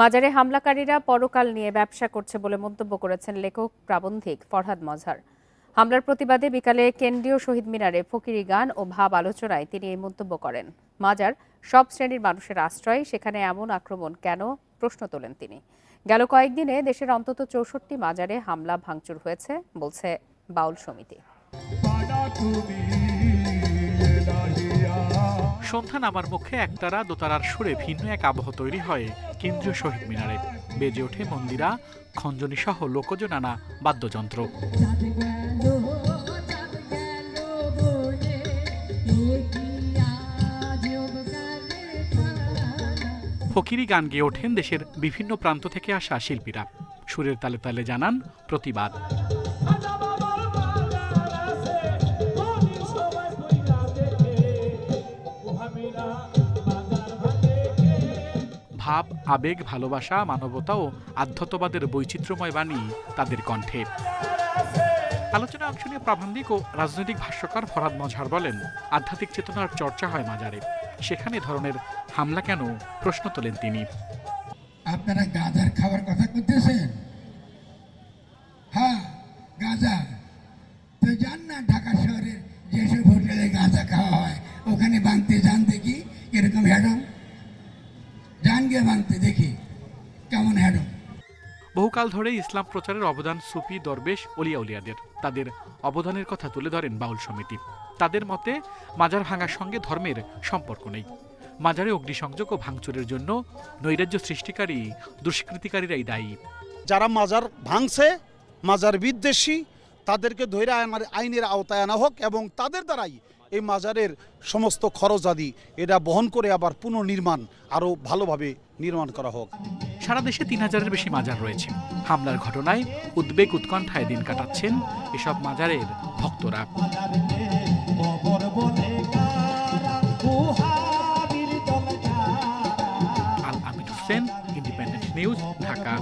মাজারে হামলাকারীরা পরকাল নিয়ে ব্যবসা করছে বলে মন্তব্য করেছেন লেখক প্রাবন্ধিক ফরহাদ মজহার। হামলার প্রতিবাদে বিকালে কেন্দ্রীয় শহীদ মিনারে ফকিরি গান ও ভাব আলোচনায় তিনি এই মন্তব্য করেন। মাজার সব শ্রেণির মানুষের আশ্রয়, সেখানে এমন আক্রমণ কেন? প্রশ্ন তোলেন তিনি। গেল কয়েকদিনে দেশের অন্তত চৌষট্টি মাজারে হামলা ভাঙচুর হয়েছে, বলছে বাউল সমিতি। সন্ধ্যা নামার মুখে একতারা দোতারার সুরে ভিন্ন এক আবহ তৈরি হয়। কেন্দ্রীয় শহীদ মিনারে। বেজে ওঠে মন্দিরা, খঞ্জনি সহ লোকজ নানা বাদ্যযন্ত্র। ফকিরি গান গেয়ে ওঠেন দেশের বিভিন্ন প্রান্ত থেকে আসা শিল্পীরা। সুরের তালে তালে জানান প্রতিবাদ। ভাব, আবেগ, ভালোবাসা, মানবতা ও আধ্যাত্মবাদের বৈচিত্র্যময় বাণী তাদের কণ্ঠে। আলোচনায় অংশ নিয়ে প্রাবন্ধিক ও রাজনৈতিক ভাষ্যকার ফরহাদ মজহার বলেন, আধ্যাত্মিক চেতনার চর্চা হয় মাজারে। সেখানে ধরনের হামলা কেন প্রশ্ন তোলেন তিনি। আপনারা গাঁজার খাবার কথা করতেছেন হ্যাঁ গাঁজা। তো যান না, ঢাকা শহরের যেসব হোটেলে গাঁজা খাওয়া হয়, ওখানে ভাঙতে যান দেখি এরকম হ্যাডম গিয়ে ভাঙতে দেখি। কেমন হ্যাডম বহুকাল ধরে ইসলাম প্রচারের অবদান সুফি দরবেশ অলিয়া উলিয়াদের। তাদের অবদানের কথা তুলে ধরেন বাউল সমিতি। তাদের মতে মাজার ভাঙার সঙ্গে ধর্মের সম্পর্ক নেই। মাজারে অগ্নিসংযোগ ও ভাঙচুরের জন্য নৈরাজ্য সৃষ্টিকারী দুষ্কৃতিকারীরাই দায়ী। যারা মাজার ভাঙছে মাজার বিদ্বেষী তাদেরকে ধৈর্য আইনের আওতায় আনা হোক এবং তাদের দ্বারাই এই মাজারের সমস্ত খরচ আদি এটা বহন করে আবার পুনর্নির্মাণ আরও ভালোভাবে নির্মাণ করা হোক। সারা দেশে তিন হাজারের বেশি মাজার রয়েছে। হামলার ঘটনায় উদ্বেগ উৎকণ্ঠায় দিন কাটাচ্ছেন এসব মাজারের ভক্তরা। Al Amir Hossain, independent news, Dhaka.